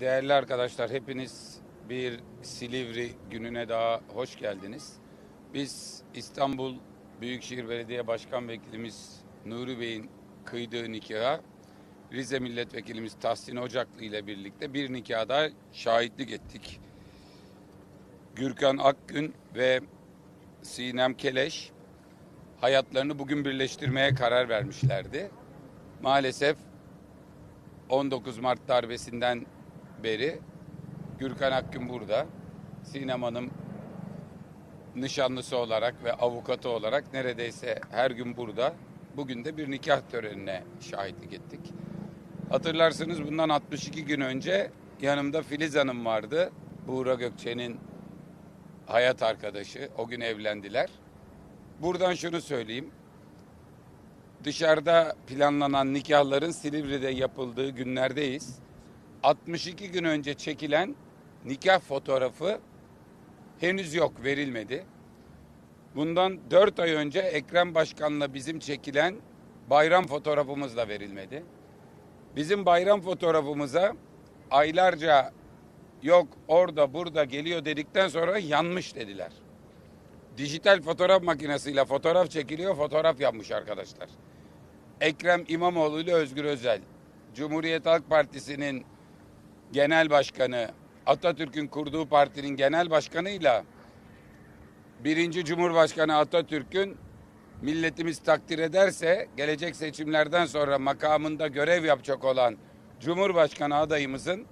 Değerli arkadaşlar hepiniz bir Silivri gününe daha hoş geldiniz. Biz İstanbul Büyükşehir Belediye Başkan Vekilimiz Nuri Bey'in kıydığı nikaha Rize Milletvekilimiz Tahsin Ocaklı ile birlikte bir nikahda şahitlik ettik. Gürkan Akgün ve Sinem Keleş hayatlarını bugün birleştirmeye karar vermişlerdi. Maalesef 19 Mart darbesinden beri Gürkan Akgün burada. Sinem Hanım nişanlısı olarak ve avukatı olarak neredeyse her gün burada. Bugün de bir nikah törenine şahitlik ettik. Hatırlarsınız bundan 62 gün önce yanımda Filiz Hanım vardı. Buğra Gökçe'nin hayat arkadaşı. O gün evlendiler. Buradan şunu söyleyeyim. Dışarıda planlanan nikahların Silivri'de yapıldığı günlerdeyiz. 62 gün önce çekilen nikah fotoğrafı henüz yok, verilmedi. Bundan 4 ay önce Ekrem Başkan'la bizim çekilen bayram fotoğrafımız da verilmedi. Bizim bayram fotoğrafımıza aylarca yok orada burada geliyor dedikten sonra yanmış dediler. Dijital fotoğraf makinesiyle fotoğraf çekiliyor, fotoğraf yanmış arkadaşlar. Ekrem İmamoğlu ile Özgür Özel, Cumhuriyet Halk Partisi'nin genel başkanı, Atatürk'ün kurduğu partinin genel başkanıyla birinci Cumhurbaşkanı Atatürk'ün milletimiz takdir ederse gelecek seçimlerden sonra makamında görev yapacak olan Cumhurbaşkanı adayımızın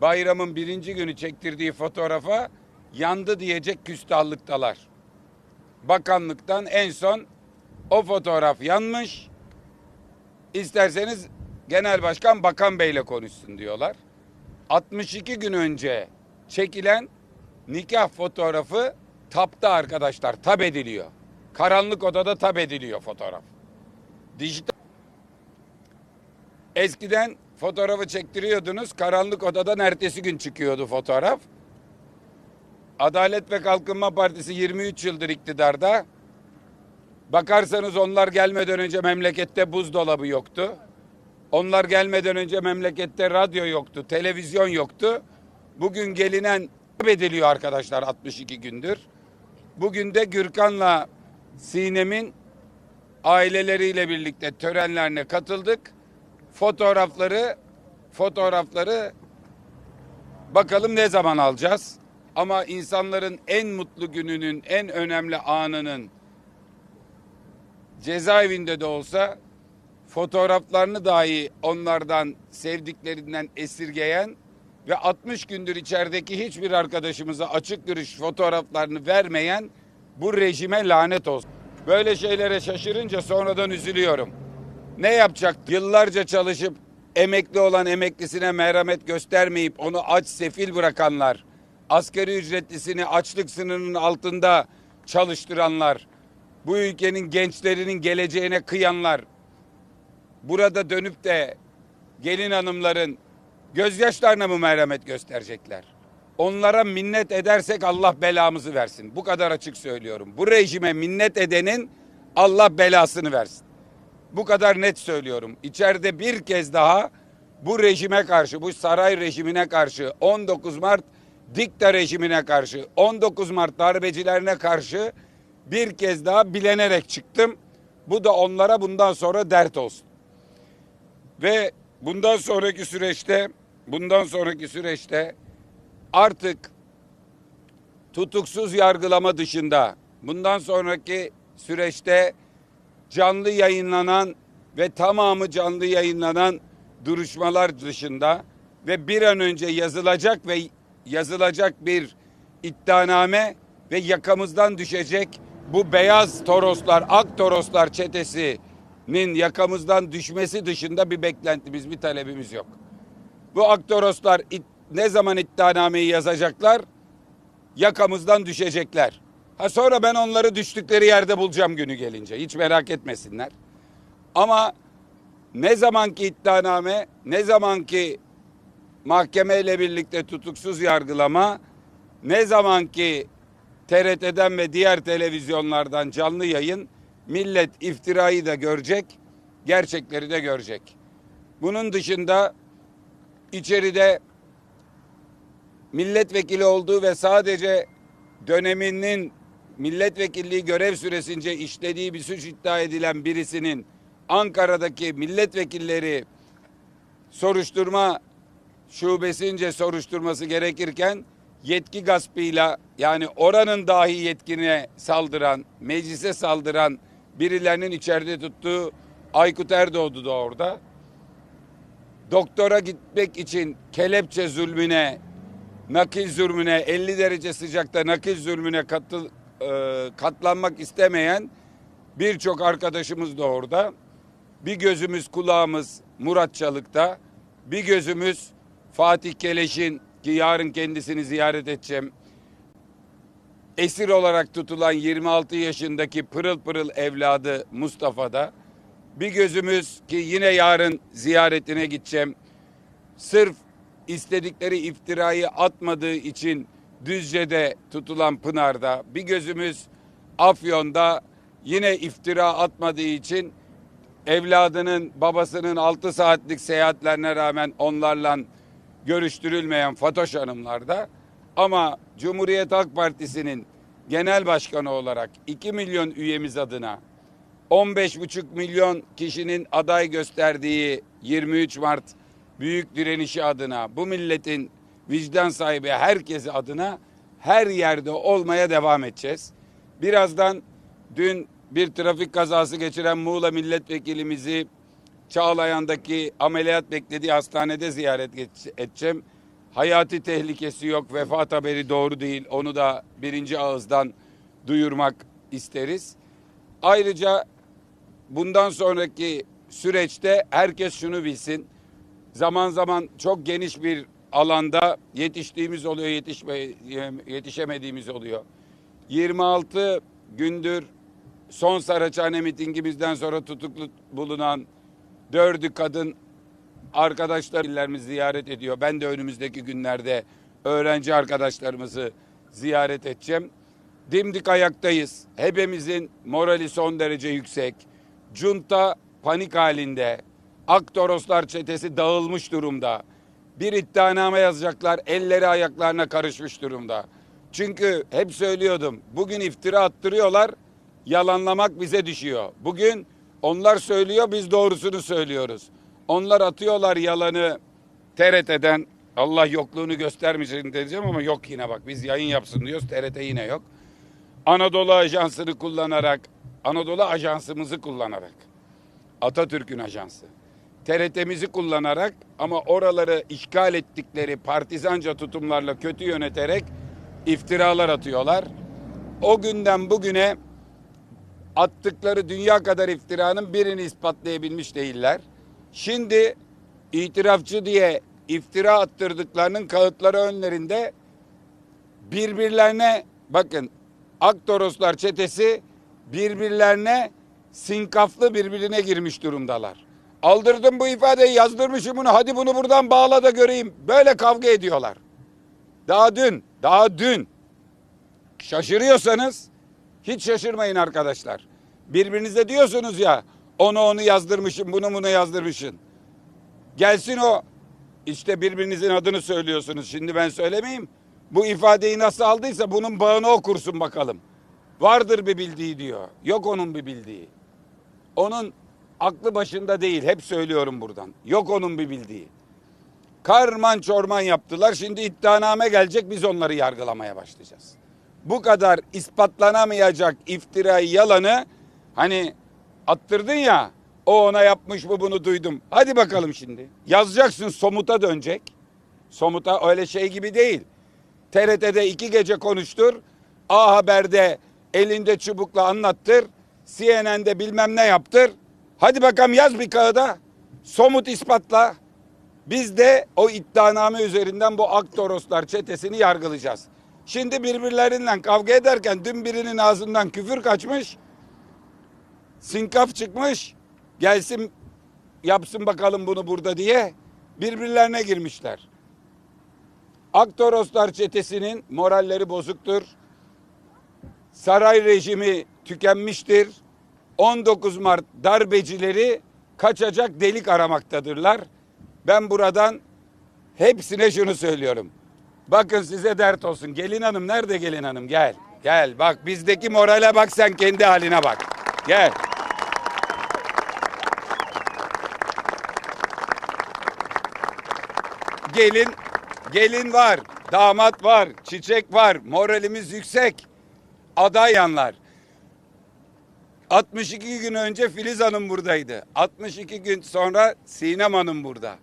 bayramın birinci günü çektirdiği fotoğrafa yandı diyecek küstahlıktalar. Bakanlıktan en son o fotoğraf yanmış. İsterseniz Genel Başkan Bakan Bey'le konuşsun diyorlar. 62 gün önce çekilen nikah fotoğrafı tapta arkadaşlar tab ediliyor. Karanlık odada tab ediliyor fotoğraf. Dijital Eskiden fotoğrafı çektiriyordunuz. Karanlık odadan ertesi gün çıkıyordu fotoğraf. Adalet ve Kalkınma Partisi 23 yıldır iktidarda. Bakarsanız onlar gelmeden önce memlekette buzdolabı yoktu. Onlar gelmeden önce memlekette radyo yoktu, televizyon yoktu. Bugün gelinen bedeliyor arkadaşlar 62 gündür. Bugün de Gürkan'la Sinem'in aileleriyle birlikte törenlerine katıldık. Fotoğrafları fotoğrafları bakalım ne zaman alacağız. Ama insanların en mutlu gününün, en önemli anının cezaevinde de olsa fotoğraflarını dahi onlardan sevdiklerinden esirgeyen ve 60 gündür içerideki hiçbir arkadaşımıza açık görüş fotoğraflarını vermeyen bu rejime lanet olsun. Böyle şeylere şaşırınca sonradan üzülüyorum. Ne yapacak? Yıllarca çalışıp emekli olan emeklisine merhamet göstermeyip onu aç sefil bırakanlar, asgari ücretlisini açlık sınırının altında çalıştıranlar, bu ülkenin gençlerinin geleceğine kıyanlar, burada dönüp de gelin hanımların gözyaşlarına mı merhamet gösterecekler? Onlara minnet edersek Allah belamızı versin. Bu kadar açık söylüyorum. Bu rejime minnet edenin Allah belasını versin. Bu kadar net söylüyorum. İçeride bir kez daha bu rejime karşı, bu saray rejimine karşı, 19 Mart dikta rejimine karşı, 19 Mart darbecilerine karşı bir kez daha bilenerek çıktım. Bu da onlara bundan sonra dert olsun. Ve bundan sonraki süreçte bundan sonraki süreçte artık tutuksuz yargılama dışında bundan sonraki süreçte canlı yayınlanan ve tamamı canlı yayınlanan duruşmalar dışında ve bir an önce yazılacak ve yazılacak bir iddianame ve yakamızdan düşecek bu beyaz toroslar, ak toroslar çetesinin yakamızdan düşmesi dışında bir beklentimiz, bir talebimiz yok. Bu ak toroslar it- ne zaman iddianameyi yazacaklar? Yakamızdan düşecekler. Ha sonra ben onları düştükleri yerde bulacağım günü gelince. Hiç merak etmesinler. Ama ne zamanki iddianame, ne zamanki mahkemeyle birlikte tutuksuz yargılama, ne zamanki TRT'den ve diğer televizyonlardan canlı yayın millet iftirayı da görecek, gerçekleri de görecek. Bunun dışında içeride milletvekili olduğu ve sadece döneminin milletvekilliği görev süresince işlediği bir suç iddia edilen birisinin Ankara'daki milletvekilleri soruşturma şubesince soruşturması gerekirken yetki gaspıyla yani oranın dahi yetkine saldıran, meclise saldıran birilerinin içeride tuttuğu Aykut Erdoğdu da orada. Doktora gitmek için kelepçe zulmüne, nakil zulmüne, 50 derece sıcakta nakil zulmüne katıl, e, katlanmak istemeyen birçok arkadaşımız da orada. Bir gözümüz kulağımız Murat Çalık'ta, bir gözümüz Fatih Keleş'in ki yarın kendisini ziyaret edeceğim. Esir olarak tutulan 26 yaşındaki pırıl pırıl evladı Mustafa'da. Bir gözümüz ki yine yarın ziyaretine gideceğim. Sırf istedikleri iftirayı atmadığı için Düzce'de tutulan Pınar'da. Bir gözümüz Afyon'da yine iftira atmadığı için evladının babasının 6 saatlik seyahatlerine rağmen onlarla görüştürülmeyen Fatoş Hanımlar'da ama Cumhuriyet Halk Partisi'nin genel başkanı olarak 2 milyon üyemiz adına 15,5 milyon kişinin aday gösterdiği 23 Mart büyük direnişi adına bu milletin vicdan sahibi herkesi adına her yerde olmaya devam edeceğiz. Birazdan dün bir trafik kazası geçiren Muğla milletvekilimizi Çağlayan'daki ameliyat beklediği hastanede ziyaret edeceğim. Hayati tehlikesi yok, vefat haberi doğru değil. Onu da birinci ağızdan duyurmak isteriz. Ayrıca bundan sonraki süreçte herkes şunu bilsin. Zaman zaman çok geniş bir alanda yetiştiğimiz oluyor, yetişme, yetişemediğimiz oluyor. 26 gündür son Saraçhane mitingimizden sonra tutuklu bulunan dördü kadın arkadaşlarımız ziyaret ediyor. Ben de önümüzdeki günlerde öğrenci arkadaşlarımızı ziyaret edeceğim. Dimdik ayaktayız. Hepimizin morali son derece yüksek. Junta panik halinde. Aktoroslar çetesi dağılmış durumda. Bir iddianame yazacaklar. Elleri ayaklarına karışmış durumda. Çünkü hep söylüyordum. Bugün iftira attırıyorlar. Yalanlamak bize düşüyor. Bugün onlar söylüyor biz doğrusunu söylüyoruz. Onlar atıyorlar yalanı TRT'den Allah yokluğunu göstermeyecek diyeceğim ama yok yine bak biz yayın yapsın diyoruz TRT yine yok. Anadolu Ajansı'nı kullanarak Anadolu Ajansımızı kullanarak Atatürk'ün ajansı. TRT'mizi kullanarak ama oraları işgal ettikleri partizanca tutumlarla kötü yöneterek iftiralar atıyorlar. O günden bugüne attıkları dünya kadar iftiranın birini ispatlayabilmiş değiller. Şimdi itirafçı diye iftira attırdıklarının kağıtları önlerinde birbirlerine bakın Aktoroslar çetesi birbirlerine sinkaflı birbirine girmiş durumdalar. Aldırdım bu ifadeyi yazdırmışım bunu hadi bunu buradan bağla da göreyim. Böyle kavga ediyorlar. Daha dün, daha dün şaşırıyorsanız hiç şaşırmayın arkadaşlar. Birbirinize diyorsunuz ya onu onu yazdırmışım bunu bunu yazdırmışım. Gelsin o işte birbirinizin adını söylüyorsunuz. Şimdi ben söylemeyeyim. Bu ifadeyi nasıl aldıysa bunun bağını okursun bakalım. Vardır bir bildiği diyor. Yok onun bir bildiği. Onun aklı başında değil. Hep söylüyorum buradan. Yok onun bir bildiği. Karman çorman yaptılar. Şimdi iddianame gelecek biz onları yargılamaya başlayacağız. Bu kadar ispatlanamayacak iftirayı yalanı hani attırdın ya o ona yapmış bu bunu duydum. Hadi bakalım şimdi. Yazacaksın somuta dönecek. Somuta öyle şey gibi değil. TRT'de iki gece konuştur. A Haber'de elinde çubukla anlattır. CNN'de bilmem ne yaptır. Hadi bakalım yaz bir kağıda. Somut ispatla. Biz de o iddianame üzerinden bu Aktoroslar çetesini yargılayacağız. Şimdi birbirlerinden kavga ederken dün birinin ağzından küfür kaçmış. Sinkaf çıkmış. Gelsin yapsın bakalım bunu burada diye birbirlerine girmişler. Aktoroslar çetesinin moralleri bozuktur. Saray rejimi tükenmiştir. 19 Mart darbecileri kaçacak delik aramaktadırlar. Ben buradan hepsine şunu söylüyorum. Bakın size dert olsun. Gelin hanım nerede gelin hanım? Gel. Gel bak bizdeki morale bak sen kendi haline bak. Gel. Gelin gelin var, damat var, çiçek var, moralimiz yüksek. Adayyanlar. 62 gün önce Filiz Hanım buradaydı. 62 gün sonra Sinem Hanım burada.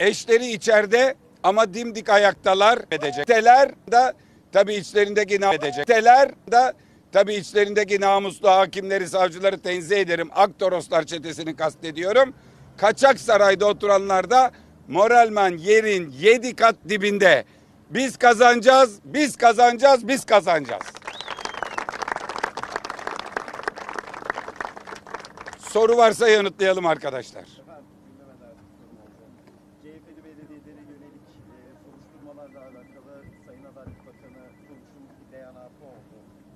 Eşleri içeride ama dimdik ayaktalar edecek. Teler da tabii içlerindeki na edecek. Teler da tabii içlerindeki namuslu hakimleri, savcıları tenzih ederim. Aktoroslar çetesini kastediyorum. Kaçak sarayda oturanlar da moralmen yerin yedi kat dibinde. Biz kazanacağız, biz kazanacağız, biz kazanacağız. Soru varsa yanıtlayalım arkadaşlar. CHP'li yönelik e, soruşturmalarla alakalı Sayın Adalet Bakanı soruşturma bir beyanatı.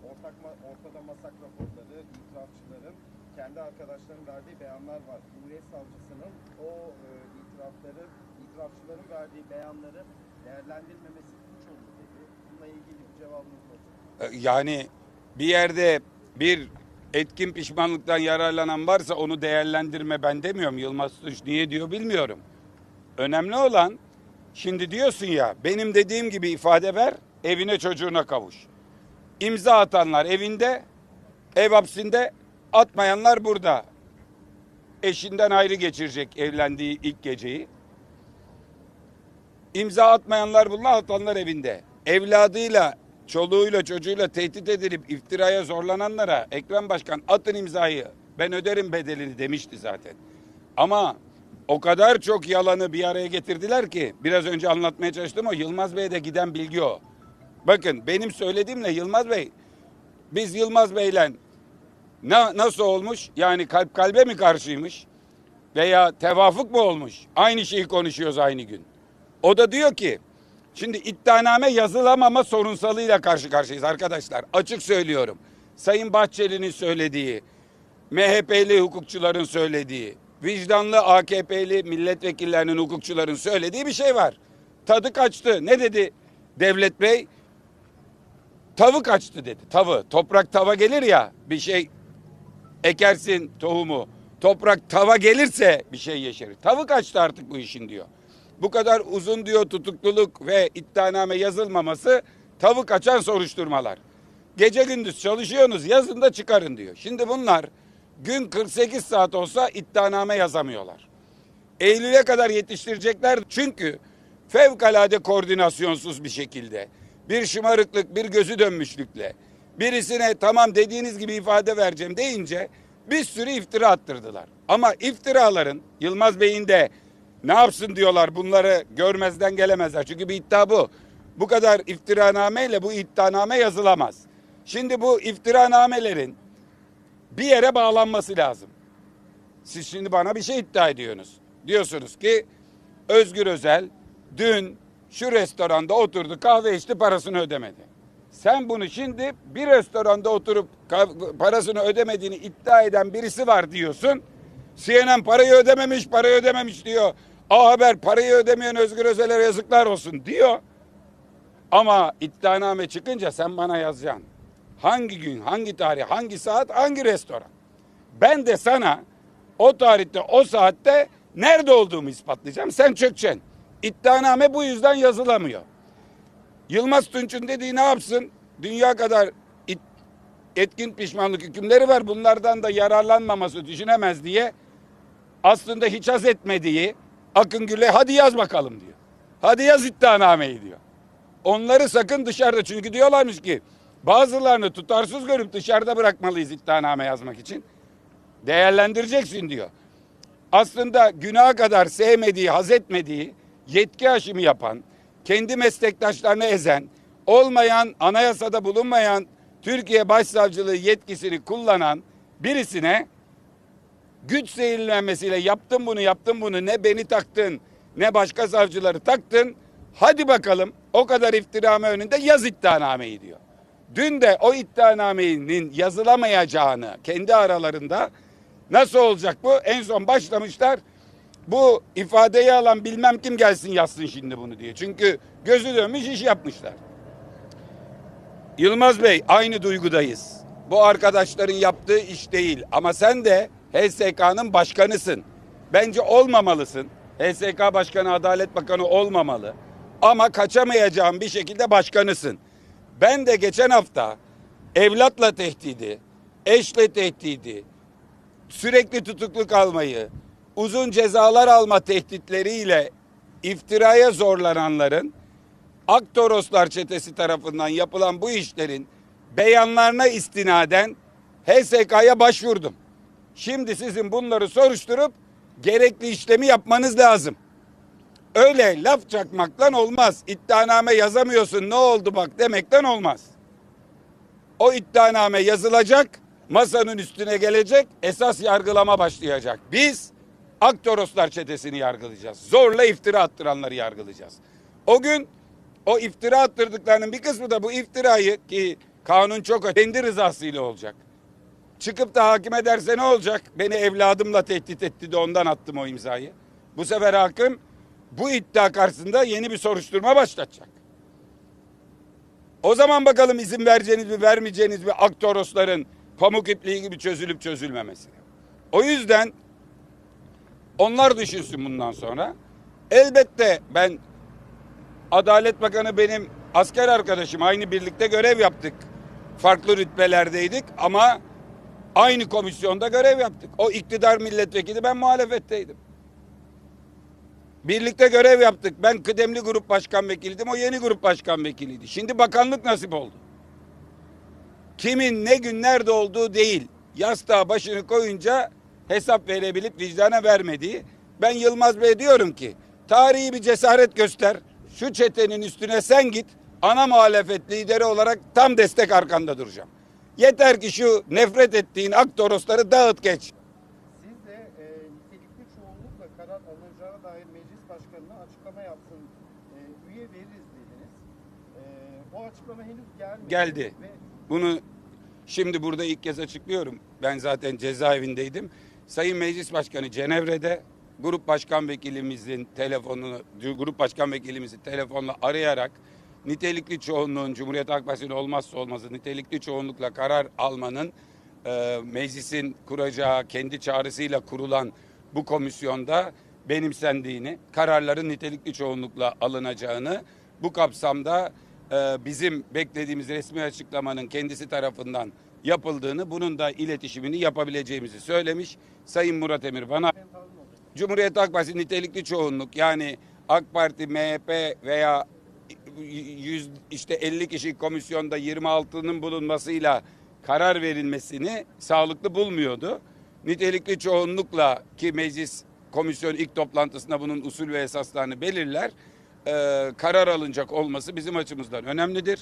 Ortak ortada masak raporları, itirafçıların kendi arkadaşlarının verdiği beyanlar var. Cumhuriyet Savcısının o e, itirafları, itirafçıların verdiği beyanları değerlendirmemesi suç olur dedi. Bununla ilgili cevabınız olsun. Yani bir yerde bir etkin pişmanlıktan yararlanan varsa onu değerlendirme ben demiyorum. Yılmaz Suç niye diyor bilmiyorum. Önemli olan şimdi diyorsun ya benim dediğim gibi ifade ver evine çocuğuna kavuş. İmza atanlar evinde ev hapsinde atmayanlar burada. Eşinden ayrı geçirecek evlendiği ilk geceyi. İmza atmayanlar bunlar, atanlar evinde. Evladıyla, çoluğuyla, çocuğuyla tehdit edilip iftiraya zorlananlara Ekrem Başkan atın imzayı ben öderim bedelini demişti zaten. Ama o kadar çok yalanı bir araya getirdiler ki biraz önce anlatmaya çalıştım o Yılmaz Bey'e de giden bilgi o. Bakın benim söylediğimle Yılmaz Bey biz Yılmaz Bey'le na, nasıl olmuş? Yani kalp kalbe mi karşıymış? Veya tevafuk mu olmuş? Aynı şeyi konuşuyoruz aynı gün. O da diyor ki şimdi iddianame yazılamama sorunsalıyla karşı karşıyayız arkadaşlar. Açık söylüyorum. Sayın Bahçeli'nin söylediği, MHP'li hukukçuların söylediği, vicdanlı AKP'li milletvekillerinin hukukçuların söylediği bir şey var. Tadı kaçtı. Ne dedi Devlet Bey? Tavı kaçtı dedi. Tavı. Toprak tava gelir ya bir şey ekersin tohumu. Toprak tava gelirse bir şey yeşerir. Tavı kaçtı artık bu işin diyor. Bu kadar uzun diyor tutukluluk ve iddianame yazılmaması tavı kaçan soruşturmalar. Gece gündüz çalışıyorsunuz yazın da çıkarın diyor. Şimdi bunlar gün 48 saat olsa iddianame yazamıyorlar. Eylül'e kadar yetiştirecekler çünkü fevkalade koordinasyonsuz bir şekilde bir şımarıklık bir gözü dönmüşlükle birisine tamam dediğiniz gibi ifade vereceğim deyince bir sürü iftira attırdılar. Ama iftiraların Yılmaz Bey'in de ne yapsın diyorlar bunları görmezden gelemezler. Çünkü bir iddia bu. Bu kadar iftiranameyle bu iddianame yazılamaz. Şimdi bu iftiranamelerin bir yere bağlanması lazım. Siz şimdi bana bir şey iddia ediyorsunuz. Diyorsunuz ki Özgür Özel dün şu restoranda oturdu kahve içti parasını ödemedi. Sen bunu şimdi bir restoranda oturup parasını ödemediğini iddia eden birisi var diyorsun. CNN parayı ödememiş, parayı ödememiş diyor. A Haber parayı ödemeyen Özgür Özel'e yazıklar olsun diyor. Ama iddianame çıkınca sen bana yazacaksın. Hangi gün, hangi tarih, hangi saat, hangi restoran? Ben de sana o tarihte, o saatte nerede olduğumu ispatlayacağım. Sen çökeceksin. İddianame bu yüzden yazılamıyor. Yılmaz Tunç'un dediği ne yapsın? Dünya kadar etkin pişmanlık hükümleri var. Bunlardan da yararlanmaması düşünemez diye aslında hiç haz etmediği Akın Gül'e hadi yaz bakalım diyor. Hadi yaz iddianameyi diyor. Onları sakın dışarıda çünkü diyorlarmış ki bazılarını tutarsız görüp dışarıda bırakmalıyız iddianame yazmak için. Değerlendireceksin diyor. Aslında günaha kadar sevmediği, haz etmediği, yetki aşımı yapan, kendi meslektaşlarını ezen, olmayan, anayasada bulunmayan Türkiye Başsavcılığı yetkisini kullanan birisine güç zehirlenmesiyle yaptın bunu yaptın bunu ne beni taktın ne başka savcıları taktın. Hadi bakalım o kadar iftirame önünde yaz iddianameyi diyor. Dün de o iddianamenin yazılamayacağını kendi aralarında nasıl olacak bu? En son başlamışlar Bu ifadeyi alan bilmem kim gelsin yazsın şimdi bunu diye. Çünkü gözü dönmüş iş yapmışlar. Yılmaz Bey aynı duygudayız. Bu arkadaşların yaptığı iş değil ama sen de HSK'nın başkanısın. Bence olmamalısın. HSK Başkanı Adalet Bakanı olmamalı. Ama kaçamayacağın bir şekilde başkanısın. Ben de geçen hafta evlatla tehdidi, eşle tehdidi, sürekli tutukluk almayı, uzun cezalar alma tehditleriyle iftiraya zorlananların Aktoroslar çetesi tarafından yapılan bu işlerin beyanlarına istinaden HSK'ya başvurdum. Şimdi sizin bunları soruşturup gerekli işlemi yapmanız lazım. Öyle laf çakmaktan olmaz. İddianame yazamıyorsun ne oldu bak demekten olmaz. O iddianame yazılacak, masanın üstüne gelecek, esas yargılama başlayacak. Biz Aktoroslar çetesini yargılayacağız. Zorla iftira attıranları yargılayacağız. O gün o iftira attırdıklarının bir kısmı da bu iftirayı ki kanun çok kendi rızasıyla olacak. Çıkıp da hakime derse ne olacak? Beni evladımla tehdit etti de ondan attım o imzayı. Bu sefer hakim bu iddia karşısında yeni bir soruşturma başlatacak. O zaman bakalım izin vereceğiniz mi vermeyeceğiniz mi Aktorosların pamuk ipliği gibi çözülüp çözülmemesine. O yüzden onlar düşünsün bundan sonra. Elbette ben Adalet Bakanı benim asker arkadaşım. Aynı birlikte görev yaptık. Farklı rütbelerdeydik ama aynı komisyonda görev yaptık. O iktidar milletvekili ben muhalefetteydim. Birlikte görev yaptık. Ben kıdemli grup başkan vekiliydim. O yeni grup başkan vekiliydi. Şimdi bakanlık nasip oldu. Kimin ne gün nerede olduğu değil. Yastığa başını koyunca hesap verebilip vicdana vermediği. Ben Yılmaz Bey diyorum ki tarihi bir cesaret göster. Şu çetenin üstüne sen git. Ana muhalefet lideri olarak tam destek arkanda duracağım. Yeter ki şu nefret ettiğin Aktorosları dağıt geç. Siz de e, nitelikli çoğunlukla karar alınacağına dair meclis başkanına açıklama yapsın, e, üye veririz dediniz. E, o açıklama henüz gelmedi. Geldi. Ve Bunu şimdi burada ilk kez açıklıyorum. Ben zaten cezaevindeydim. Sayın Meclis Başkanı Cenevre'de grup başkan vekilimizin telefonunu, grup başkan vekilimizi telefonla arayarak nitelikli çoğunluğun Cumhuriyet Halk Partisi'nin olmazsa olmazı nitelikli çoğunlukla karar almanın e, meclisin kuracağı kendi çağrısıyla kurulan bu komisyonda benimsendiğini, kararların nitelikli çoğunlukla alınacağını, bu kapsamda e, bizim beklediğimiz resmi açıklamanın kendisi tarafından yapıldığını, bunun da iletişimini yapabileceğimizi söylemiş. Sayın Murat Emir bana. Cumhuriyet Halk Partisi nitelikli çoğunluk yani AK Parti, MHP veya yüz, işte 50 kişi komisyonda 26'nın bulunmasıyla karar verilmesini sağlıklı bulmuyordu. Nitelikli çoğunlukla ki meclis komisyon ilk toplantısında bunun usul ve esaslarını belirler. Ee, karar alınacak olması bizim açımızdan önemlidir.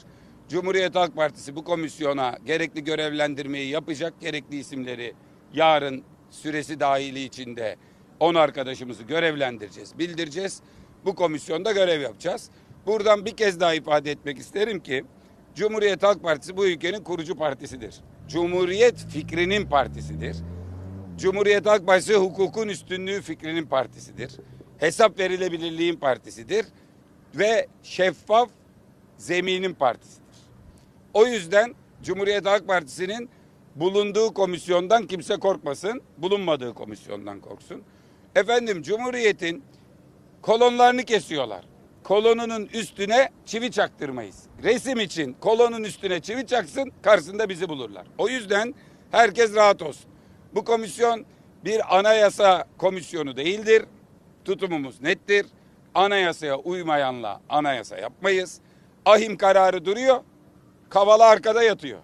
Cumhuriyet Halk Partisi bu komisyona gerekli görevlendirmeyi yapacak. Gerekli isimleri yarın süresi dahili içinde 10 arkadaşımızı görevlendireceğiz, bildireceğiz. Bu komisyonda görev yapacağız. Buradan bir kez daha ifade etmek isterim ki Cumhuriyet Halk Partisi bu ülkenin kurucu partisidir. Cumhuriyet fikrinin partisidir. Cumhuriyet Halk Partisi hukukun üstünlüğü fikrinin partisidir. Hesap verilebilirliğin partisidir ve şeffaf zeminin partisidir. O yüzden Cumhuriyet Halk Partisi'nin bulunduğu komisyondan kimse korkmasın, bulunmadığı komisyondan korksun. Efendim Cumhuriyet'in kolonlarını kesiyorlar. Kolonunun üstüne çivi çaktırmayız. Resim için kolonun üstüne çivi çaksın, karşısında bizi bulurlar. O yüzden herkes rahat olsun. Bu komisyon bir anayasa komisyonu değildir. Tutumumuz nettir. Anayasaya uymayanla anayasa yapmayız. Ahim kararı duruyor, kavala arkada yatıyor.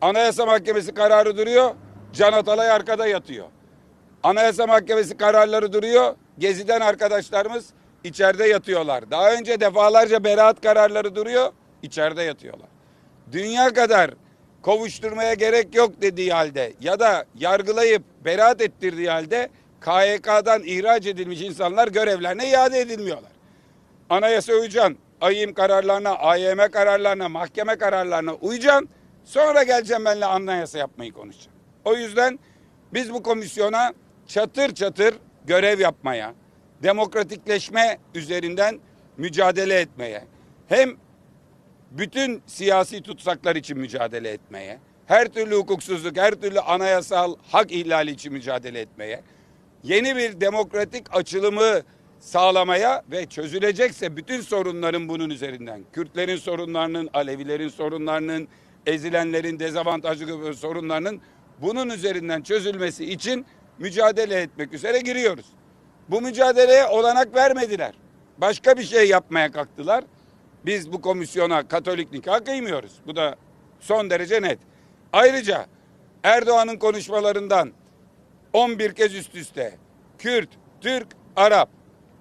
Anayasa Mahkemesi kararı duruyor, Can Atalay arkada yatıyor. Anayasa Mahkemesi kararları duruyor, Gezi'den arkadaşlarımız içeride yatıyorlar. Daha önce defalarca beraat kararları duruyor, içeride yatıyorlar. Dünya kadar kovuşturmaya gerek yok dediği halde ya da yargılayıp beraat ettirdiği halde KYK'dan ihraç edilmiş insanlar görevlerine iade edilmiyorlar. Anayasa uyacaksın. AYİM kararlarına, AYM kararlarına, mahkeme kararlarına uyacaksın. Sonra geleceğim benimle anayasa yapmayı konuşacağım. O yüzden biz bu komisyona çatır çatır görev yapmaya, demokratikleşme üzerinden mücadele etmeye, hem bütün siyasi tutsaklar için mücadele etmeye, her türlü hukuksuzluk, her türlü anayasal hak ihlali için mücadele etmeye, yeni bir demokratik açılımı sağlamaya ve çözülecekse bütün sorunların bunun üzerinden, Kürtlerin sorunlarının, Alevilerin sorunlarının, ezilenlerin, dezavantajlı sorunlarının bunun üzerinden çözülmesi için mücadele etmek üzere giriyoruz. Bu mücadeleye olanak vermediler. Başka bir şey yapmaya kalktılar. Biz bu komisyona Katolik nikah kıymıyoruz. Bu da son derece net. Ayrıca Erdoğan'ın konuşmalarından 11 kez üst üste Kürt, Türk, Arap.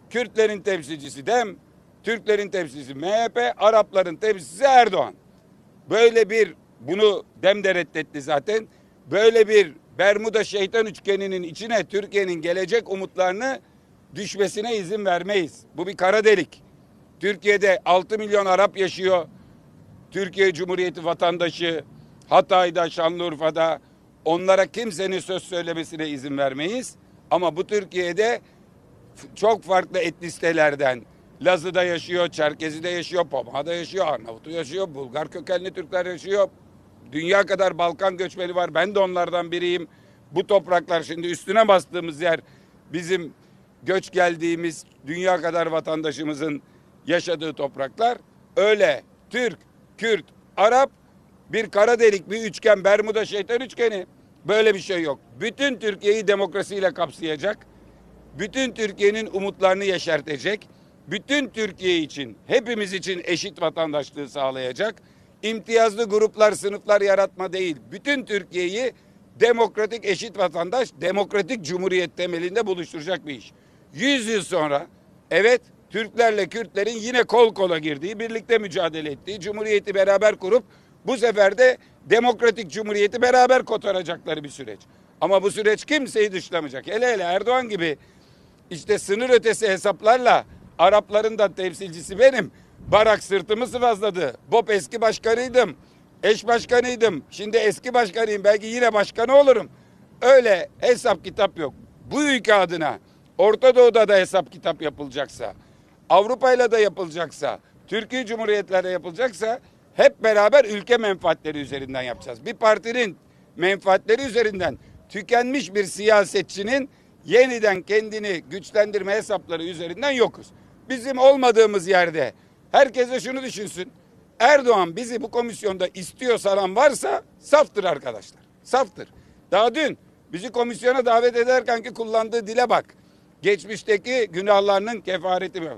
Kürtlerin temsilcisi DEM, Türklerin temsilcisi MHP, Arapların temsilcisi Erdoğan. Böyle bir bunu DEM de reddetti zaten. Böyle bir Bermuda şeytan üçgeninin içine Türkiye'nin gelecek umutlarını düşmesine izin vermeyiz. Bu bir kara delik. Türkiye'de 6 milyon Arap yaşıyor. Türkiye Cumhuriyeti vatandaşı Hatay'da, Şanlıurfa'da onlara kimsenin söz söylemesine izin vermeyiz. Ama bu Türkiye'de çok farklı etnisitelerden Lazı'da yaşıyor, Çerkezi'de yaşıyor, Poma'da yaşıyor, Arnavut'u yaşıyor, Bulgar kökenli Türkler yaşıyor. Dünya kadar Balkan göçmeni var. Ben de onlardan biriyim. Bu topraklar şimdi üstüne bastığımız yer bizim göç geldiğimiz dünya kadar vatandaşımızın yaşadığı topraklar. Öyle Türk, Kürt, Arap bir kara delik, bir üçgen, Bermuda şeytan üçgeni. Böyle bir şey yok. Bütün Türkiye'yi demokrasiyle kapsayacak. Bütün Türkiye'nin umutlarını yeşertecek. Bütün Türkiye için, hepimiz için eşit vatandaşlığı sağlayacak. İmtiyazlı gruplar, sınıflar yaratma değil. Bütün Türkiye'yi demokratik eşit vatandaş, demokratik cumhuriyet temelinde buluşturacak bir iş. 100 yıl sonra evet Türklerle Kürtlerin yine kol kola girdiği, birlikte mücadele ettiği, cumhuriyeti beraber kurup bu sefer de demokratik cumhuriyeti beraber kotaracakları bir süreç. Ama bu süreç kimseyi dışlamayacak. Hele hele Erdoğan gibi işte sınır ötesi hesaplarla Arapların da temsilcisi benim. Barak sırtımı sıvazladı. BOP eski başkanıydım. Eş başkanıydım. Şimdi eski başkanıyım. Belki yine başkanı olurum. Öyle hesap kitap yok. Bu ülke adına Orta Doğu'da da hesap kitap yapılacaksa, Avrupa'yla da yapılacaksa, Türkiye Cumhuriyetler'de yapılacaksa hep beraber ülke menfaatleri üzerinden yapacağız. Bir partinin menfaatleri üzerinden tükenmiş bir siyasetçinin yeniden kendini güçlendirme hesapları üzerinden yokuz. Bizim olmadığımız yerde herkes de şunu düşünsün. Erdoğan bizi bu komisyonda istiyor sanan varsa saftır arkadaşlar. Saftır. Daha dün bizi komisyona davet ederken ki kullandığı dile bak. Geçmişteki günahlarının kefareti mi?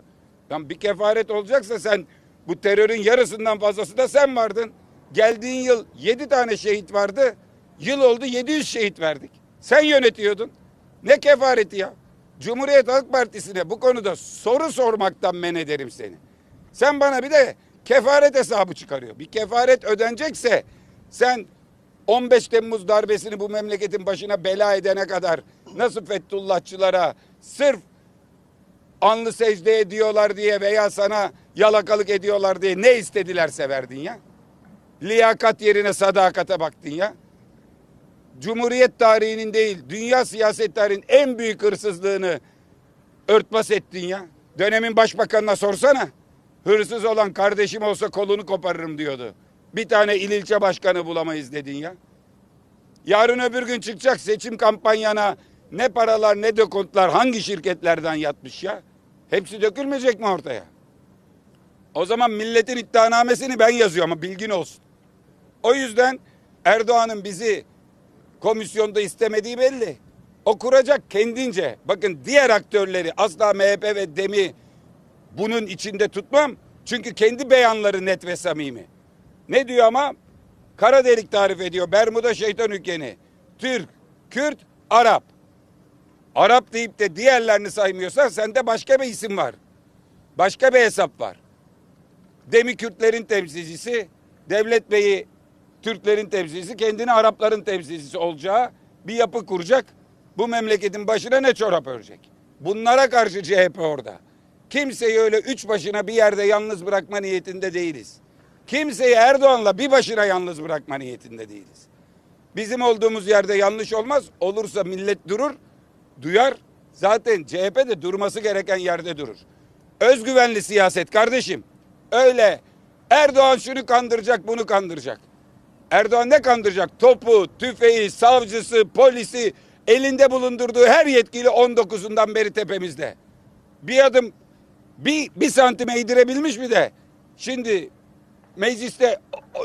Lan bir kefaret olacaksa sen bu terörün yarısından fazlası da sen vardın. Geldiğin yıl yedi tane şehit vardı. Yıl oldu 700 şehit verdik. Sen yönetiyordun. Ne kefareti ya? Cumhuriyet Halk Partisi'ne bu konuda soru sormaktan men ederim seni. Sen bana bir de kefaret hesabı çıkarıyor. Bir kefaret ödenecekse sen 15 Temmuz darbesini bu memleketin başına bela edene kadar nasıl Fethullahçılara sırf anlı secde ediyorlar diye veya sana yalakalık ediyorlar diye ne istedilerse verdin ya. Liyakat yerine sadakate baktın ya. Cumhuriyet tarihinin değil, dünya siyaset tarihinin en büyük hırsızlığını örtbas ettin ya. Dönemin başbakanına sorsana. Hırsız olan kardeşim olsa kolunu koparırım diyordu. Bir tane il ilçe başkanı bulamayız dedin ya. Yarın öbür gün çıkacak seçim kampanyana ne paralar ne dekontlar hangi şirketlerden yatmış ya. Hepsi dökülmeyecek mi ortaya? O zaman milletin iddianamesini ben yazıyorum ama bilgin olsun. O yüzden Erdoğan'ın bizi komisyonda istemediği belli. O kuracak kendince. Bakın diğer aktörleri asla MHP ve DEM'i bunun içinde tutmam. Çünkü kendi beyanları net ve samimi. Ne diyor ama? Kara delik tarif ediyor. Bermuda şeytan ülkeni. Türk, Kürt, Arap. Arap deyip de diğerlerini saymıyorsan sende başka bir isim var. Başka bir hesap var. Demi Kürtlerin temsilcisi, Devlet Bey'i Türklerin temsilcisi, kendini Arapların temsilcisi olacağı bir yapı kuracak. Bu memleketin başına ne çorap örecek? Bunlara karşı CHP orada. Kimseyi öyle üç başına bir yerde yalnız bırakma niyetinde değiliz. Kimseyi Erdoğan'la bir başına yalnız bırakma niyetinde değiliz. Bizim olduğumuz yerde yanlış olmaz. Olursa millet durur, duyar, Zaten CHP de durması gereken yerde durur. Özgüvenli siyaset kardeşim. Öyle Erdoğan şunu kandıracak, bunu kandıracak. Erdoğan ne kandıracak? Topu, tüfeği, savcısı, polisi elinde bulundurduğu her yetkili 19'undan beri tepemizde. Bir adım bir, bir santim eğdirebilmiş mi de şimdi mecliste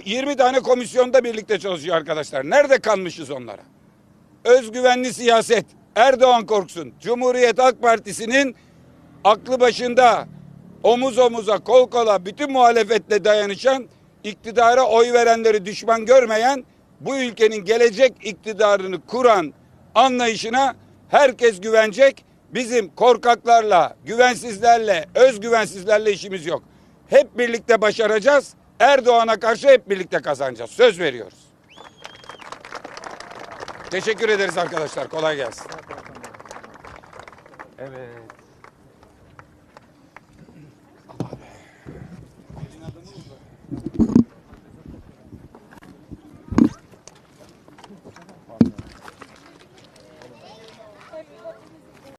20 tane komisyonda birlikte çalışıyor arkadaşlar. Nerede kalmışız onlara? Özgüvenli siyaset. Erdoğan korksun. Cumhuriyet Halk Partisi'nin aklı başında omuz omuza kol kola bütün muhalefetle dayanışan iktidara oy verenleri düşman görmeyen bu ülkenin gelecek iktidarını kuran anlayışına herkes güvenecek. Bizim korkaklarla, güvensizlerle, özgüvensizlerle işimiz yok. Hep birlikte başaracağız. Erdoğan'a karşı hep birlikte kazanacağız. Söz veriyoruz. Teşekkür ederiz arkadaşlar. Kolay gelsin. Evet. Allah be.